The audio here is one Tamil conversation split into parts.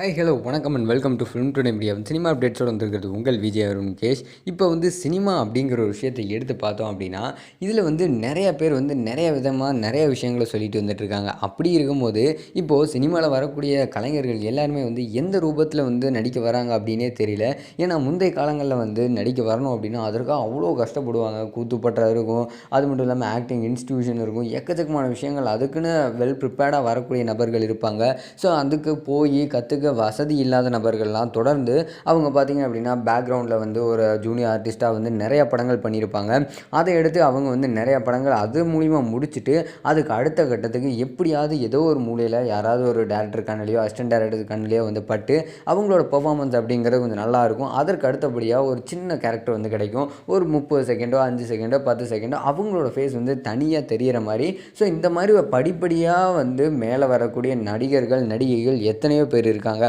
ஹாய் ஹலோ வணக்கம் and welcome to film today media cinema அப்டேட்ஸோடு வந்திருக்கிறது உங்கள் விஜய் அருண் முகேஷ். இப்போ வந்து சினிமா அப்படிங்கிற ஒரு விஷயத்தை எடுத்து பார்த்தோம் அப்படின்னா இதில் வந்து நிறைய பேர் வந்து நிறைய விதமாக நிறைய விஷயங்களை சொல்லிட்டு வந்துட்டுருக்காங்க அப்படி இருக்கும்போது இப்போது சினிமாவில் வரக்கூடிய கலைஞர்கள் எல்லாருமே வந்து எந்த ரூபத்தில் வந்து நடிக்க வராங்க அப்படின்னே தெரியல. ஏன்னா முந்தைய காலங்களில் வந்து நடிக்க வரணும் அப்படின்னா அதற்காக அவ்வளோ கஷ்டப்படுவாங்க. கூத்துப்பட்டா இருக்கும். அது மட்டும் இல்லாமல் ஆக்டிங் இன்ஸ்டியூஷன் இருக்கும். எக்கச்சக்கமான விஷயங்கள். அதுக்குன்னு வெல் ப்ரிப்பேர்டாக வரக்கூடிய நபர்கள் இருப்பாங்க. ஸோ அதுக்கு போய் கற்றுக்க வசதி இல்லாத நபர்கள்லாம் தொடர்ந்து அவங்க பார்த்திங்க அப்படின்னா பேக்ரவுண்டில் வந்து ஒரு ஜூனியர் ஆர்டிஸ்ட்டாக வந்து நிறைய படங்கள் பண்ணியிருப்பாங்க. அதை எடுத்து அவங்க வந்து நிறைய படங்கள் அது மூலிமா முடிச்சுட்டு அதுக்கு அடுத்த கட்டத்துக்கு எப்படியாவது ஏதோ ஒரு மூலையில் யாராவது ஒரு டேரக்டர் கண்ணிலையோ அசிஸ்டன்ட் டேரக்டர் கண்ணிலையோ வந்து பட்டு அவங்களோட பெர்ஃபார்மன்ஸ் அப்படிங்கிறது கொஞ்சம் நல்லாயிருக்கும் அதற்கு அடுத்தபடியாக ஒரு சின்ன கேரக்டர் வந்து கிடைக்கும். ஒரு முப்பது செகண்டோ அஞ்சு செகண்டோ பத்து செகண்டோ அவங்களோட ஃபேஸ் வந்து தனியாக தெரிகிற மாதிரி. ஸோ இந்த மாதிரி படிப்படியாக வந்து மேலே வரக்கூடிய நடிகர்கள் நடிகைகள் எத்தனையோ பேர் இருக்காங்க.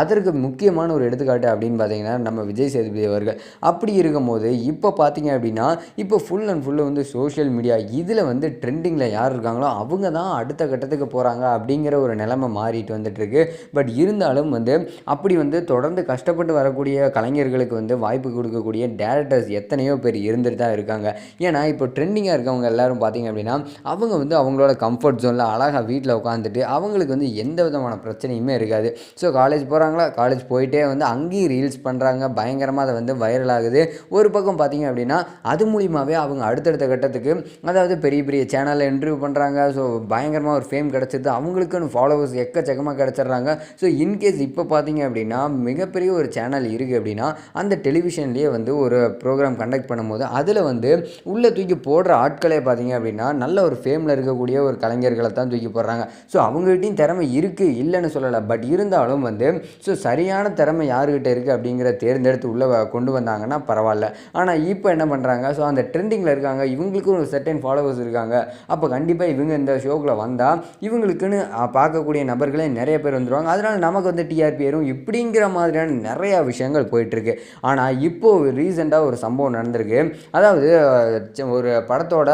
அதற்கு முக்கியமான ஒரு எடுத்துக்காட்டு அப்படின்னு பார்த்தீங்கன்னா நம்ம விஜய் சேதுபதி அவர்கள். அப்படி இருக்கும்போது இப்போ பார்த்தீங்க அப்படின்னா இப்போ ஃபுல் அண்ட் ஃபுல்லு வந்து சோஷியல் மீடியா இதில் வந்து ட்ரெண்டிங்கில் யார் இருக்காங்களோ அவங்க தான் அடுத்த கட்டத்துக்கு போகிறாங்க அப்படிங்கிற ஒரு நிலைமை மாறிட்டு வந்துட்டுருக்கு. பட் இருந்தாலும் வந்து அப்படி வந்து தொடர்ந்து கஷ்டப்பட்டு வரக்கூடிய கலைஞர்களுக்கு வந்து வாய்ப்பு கொடுக்கக்கூடிய டேரக்டர்ஸ் எத்தனையோ பேர் இருந்துட்டு தான் இருக்காங்க. ஏன்னா இப்போ ட்ரெண்டிங்காக இருக்கவங்க எல்லாரும் பார்த்தீங்க அப்படின்னா அவங்க வந்து அவங்களோட கம்ஃபர்ட் ஜோனில் அழகாக வீட்டில் உட்காந்துட்டு அவங்களுக்கு வந்து எந்த விதமான பிரச்சனையுமே இருக்காது. ஸோ காலேஜ் போகிறாங்களா காலேஜ் போயிட்டே வந்து அங்கேயும் ரீல்ஸ் பண்ணுறாங்க பயங்கரமாக அதை வந்து வைரல் ஆகுது. ஒரு பக்கம் பார்த்தீங்க அப்படின்னா அது மூலியமாகவே அவங்க அடுத்தடுத்த கட்டத்துக்கு அதாவது பெரிய பெரிய சேனலில் இன்டர்வியூ பண்ணுறாங்க ஸோ பயங்கரமாக ஒரு ஃபேம் கிடச்சிது. அவங்களுக்குன்னு ஃபாலோவர்ஸ் எக்கச்சக்கமாக கிடச்சிட்றாங்க. ஸோ இன்கேஸ் இப்போ பார்த்தீங்க அப்படின்னா மிகப்பெரிய ஒரு சேனல் இருக்குது அப்படின்னா அந்த டெலிவிஷன்லேயே வந்து ஒரு ப்ரோக்ராம் கண்டக்ட் பண்ணும்போது அதில் வந்து உள்ளே தூக்கி போடுற ஆட்களே பார்த்தீங்க அப்படின்னா நல்ல ஒரு ஃபேமில் இருக்கக்கூடிய ஒரு கலைஞர்களை தான் தூக்கி போடுறாங்க. ஸோ அவங்ககிட்டையும் திறமை இருக்குது இல்லைன்னு சொல்லலை. பட் இருந்தாலும் வந்து ஸோ சரியான திறமை யாருக்கிட்ட இருக்குது அப்படிங்கிற தேர்ந்தெடுத்து உள்ளே வ- கொண்டு வந்தாங்கன்னா பரவாயில்ல. ஆனால் இப்போ என்ன பண்ணுறாங்க ஸோ அந்த ட்ரெண்டிங்கில் இருக்காங்க. இவங்களுக்கும் ஒரு செட்டன் ஃபாலோவர்ஸ் இருக்காங்க. அப்போ கண்டிப்பாக இவங்க இந்த ஷோக்கில் வந்தால் இவங்களுக்குன்னு பார்க்கக்கூடிய நபர்களே நிறைய பேர் வந்துருவாங்க. அதனால் நமக்கு வந்து டிஆர்பி ஏறும் இப்படிங்கிற மாதிரியான நிறையா விஷயங்கள் போயிட்டுருக்கு. ஆனால் இப்போது ரீசெண்டாக ஒரு சம்பவம் நடந்திருக்கு. அதாவது ஒரு படத்தோட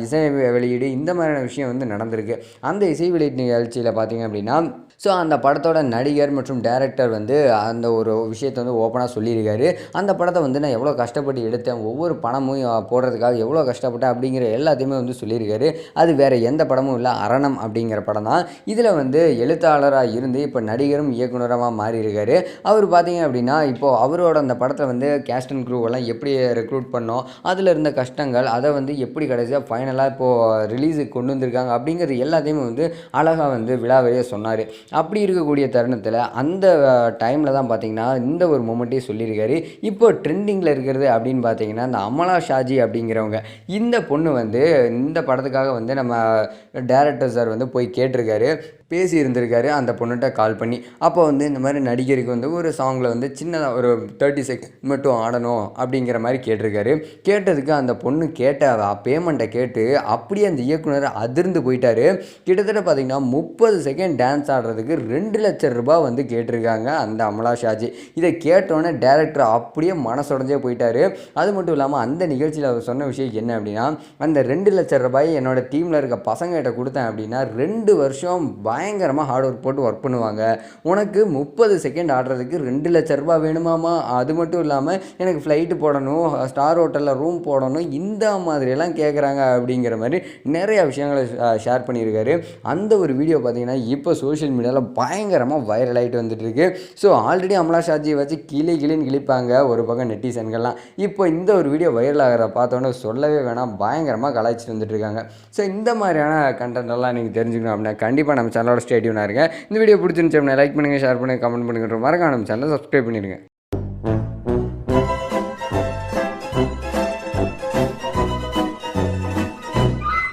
இசை வெளியீடு இந்த மாதிரியான விஷயம் வந்து நடந்திருக்கு. அந்த இசை வெளியீட்டு நிகழ்ச்சியில் பார்த்தீங்க அப்படின்னா ஸோ அந்த படத்தோட நடிகர் மற்றும் டேரக்டர் வந்து அந்த ஒரு விஷயத்தை வந்து ஓப்பனாக சொல்லியிருக்காரு. அந்த படத்தை வந்து நான் எவ்வளோ கஷ்டப்பட்டு எடுத்தேன் ஒவ்வொரு பணமும் போடுறதுக்காக எவ்வளோ கஷ்டப்பட்டேன் அப்படிங்கிற எல்லாத்தையுமே வந்து சொல்லியிருக்காரு. அது வேறு எந்த படமும் இல்லை அரணம் அப்படிங்கிற படம் தான். இதில் வந்து எழுத்தாளராக இருந்து இப்போ நடிகரும் இயக்குனராக மாறி இருக்காரு அவர் பார்த்தீங்க அப்படின்னா இப்போது அவரோட அந்த படத்தில் வந்து கேஸ்ட் அண்ட் குரூவெல்லாம் எப்படி ரெக்ரூட் பண்ணோம் அதில் இருந்த கஷ்டங்கள் அதை வந்து எப்படி கடைசியாக ஃபைனலாக இப்போது ரிலீஸுக்கு கொண்டு வந்திருக்காங்க அப்படிங்கிறது எல்லாத்தையுமே வந்து அழகாக வந்து விழாவிலேயே சொன்னார். அப்படி இருக்கக்கூடிய தருணத்தில் அந்த டைமில் தான் பார்த்தீங்கன்னா இந்த ஒரு மூமெண்ட்டே சொல்லியிருக்காரு. இப்போ ட்ரெண்டிங்கில் இருக்கிறது அப்படின்னு பார்த்தீங்கன்னா இந்த அமலா ஷாஜி அப்படிங்கிறவங்க. இந்த பொண்ணு வந்து இந்த படத்துக்காக வந்து நம்ம டேரக்டர் சார் வந்து போய் கேட்டிருக்காரு. பேசியிருந்திருக்காரு. அந்த பொண்ணுகிட்ட கால் பண்ணி அப்போ வந்து இந்த மாதிரி நடிகருக்கு வந்து ஒரு சாங்கில் வந்து சின்னதாக ஒரு தேர்ட்டி செகண்ட் மட்டும் ஆடணும் அப்படிங்கிற மாதிரி கேட்டிருக்காரு. கேட்டதுக்கு அந்த பொண்ணு கேட்ட பேமெண்ட்டை கேட்டு அப்படியே அந்த இயக்குனர் அதிர்ந்து போயிட்டாரு. கிட்டத்தட்ட பார்த்தீங்கன்னா முப்பது செகண்ட் டான்ஸ் ஆடுறதுக்கு ரெண்டு லட்சம் ரூபாய் வந்து கேட்டிருக்காங்க அந்த அமலா ஷாஜி. இதை கேட்டோன்னே டேரக்டர் அப்படியே மனசுடைஞ்சே போயிட்டாரு. அது மட்டும் இல்லாமல் அந்த நிகழ்ச்சியில் அவர் சொன்ன விஷயம் என்ன அப்படின்னா அந்த ரெண்டு லட்சம் ரூபாய் என்னோட டீமில் இருக்க பசங்ககிட்ட கொடுத்தேன் அப்படின்னா ரெண்டு வருஷம் பயங்கரமாக ஹார்ட் ஒர்க் போட்டு ஒர்க் பண்ணுவாங்க. உனக்கு முப்பது செகண்ட் ஆடுறதுக்கு ரெண்டு லட்ச ரூபாய் வேணுமாமா அது மட்டும் இல்லாமல் எனக்கு ஃப்ளைட்டு போடணும் ஸ்டார் ஹோட்டலில் ரூம் போடணும் இந்த மாதிரியெல்லாம் கேட்குறாங்க அப்படிங்கிற மாதிரி நிறைய விஷயங்களை ஷேர் பண்ணியிருக்காரு. அந்த ஒரு வீடியோ பார்த்தீங்கன்னா இப்போ சோஷியல் மீடியாவில் பயங்கரமாக வைரல் ஆகிட்டு வந்துட்டுருக்கு. ஸோ ஆல்ரெடி அமலா ஷாஜியை வச்சு கிளி கிளின்னு கிழிப்பாங்க ஒரு பக்கம் நெட்டிசன்கள்லாம். இப்போ இந்த ஒரு வீடியோ வைரல் ஆகிற பார்த்தோன்னே சொல்லவே வேணாம் பயங்கரமாக கலாய்ச்சிட்டு வந்துட்டுருக்காங்க. ஸோ இந்த மாதிரியான கண்டென்ட் எல்லாம் நீங்கள் தெரிஞ்சுக்கணும் அப்படின்னா கண்டிப்பாக நம்ம சேனலோட ஸ்டேடியூனாக இருங்க. இந்த வீடியோ பிடிச்சிருந்துச்சு அப்படின்னா லைக் பண்ணுங்கள் ஷேர் பண்ணுங்கள் கமெண்ட் பண்ணுங்கன்ற மறக்காம நம்ம சேனலை சப்ஸ்கிரைப் பண்ணிடுங்க.